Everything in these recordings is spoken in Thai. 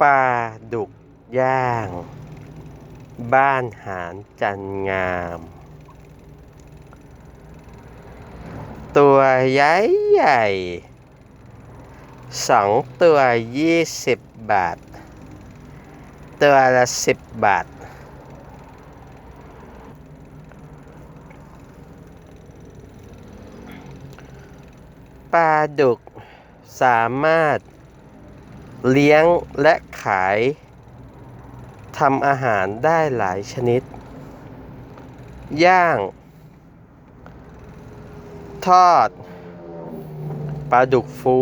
ปลาดุกย่าง บ้านหารจันงาม ตัวใหญ่ใหญ่สองตัวยี่สิบบาท ตัวละสิบบาท ปลาดุกสามารถ เลี้ยงและขายทำอาหารได้หลายชนิด ย่าง ทอด ปลาดุกฟู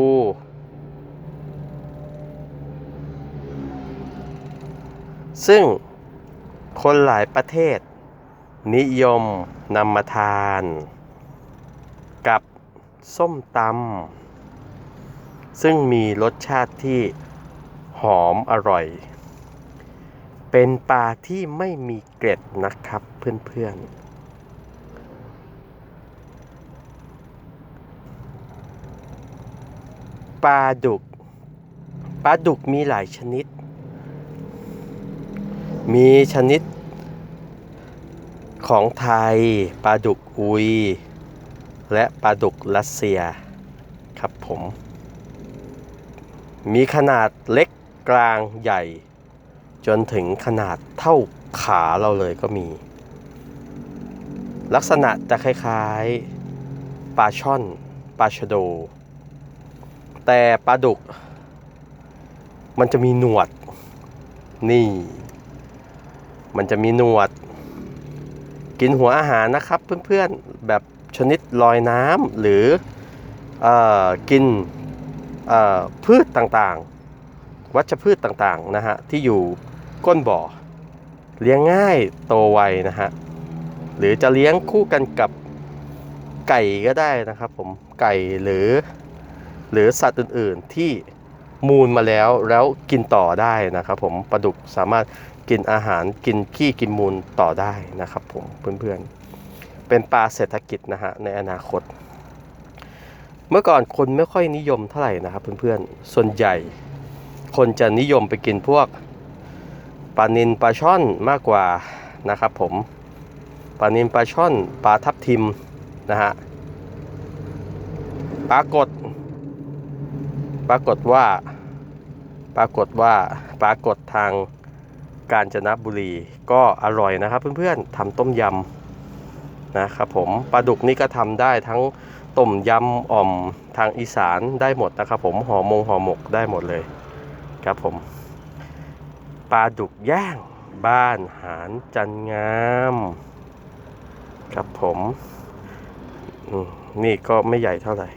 ซึ่งคนหลายประเทศ นิยมนำมาทาน กับส้มตำซึ่งมีรสชาติที่ หอมอร่อย เป็นปลาที่ไม่มีเกล็ดนะครับเพื่อนๆปลาดุก ปลาดุกมีหลายชนิด มีชนิด ของไทย ปลาดุกอุย และปลาดุกรัสเซีย ครับผม มีขนาดเล็ก กลางใหญ่ จนถึงขนาดเท่าขาเราเลยก็มี ลักษณะจะคล้ายๆปลาช่อนปลาชะโด แต่ปลาดุก มันจะมีหนวด นี่ มันจะมีหนวด กินหัวอาหารนะครับเพื่อนๆแบบชนิดลอยน้ำหรืออกินพืชต่างๆ วัชพืชต่างๆนะฮะที่อยู่ก้นบ่อ เลี้ยงง่ายโตไวนะฮะหรือจะเลี้ยงคู่กันกับไก่ก็ได้นะครับผมไก่หรือ หรือสัตว์อื่นๆที่มูลมาแล้วแล้วกินต่อได้นะครับผมปลาดุกสามารถกินอาหารกินขี้กินมูลต่อได้นะครับผมเพื่อนๆ เป็นปลาเศรษฐกิจนะฮะในอนาคต เมื่อก่อนคนไม่ค่อยนิยมเท่าไหร่นะครับเพื่อนๆ ส่วนใหญ่ คนจะนิยมไปกินพวกปลานินปลาช่อนมากกว่านะครับผมปลานินปลาช่อนปลาทับทิมนะฮะปรากฏ ปรากฏว่าปรากฏว่าปรากฏทางกาญจนบุรีก็อร่อยนะครับเพื่อนๆทำต้มยำนะครับผมปลาดุกนี่ก็ทำได้ทั้งต้มยำอ่อมทางอีสานได้หมดนะครับผมห่อมงห่อหมกได้หมดเลย ครับผมปลาดุกย่างบ้านหารจันงามครับผมอืมนี่ก็ไม่ใหญ่เท่าไหร่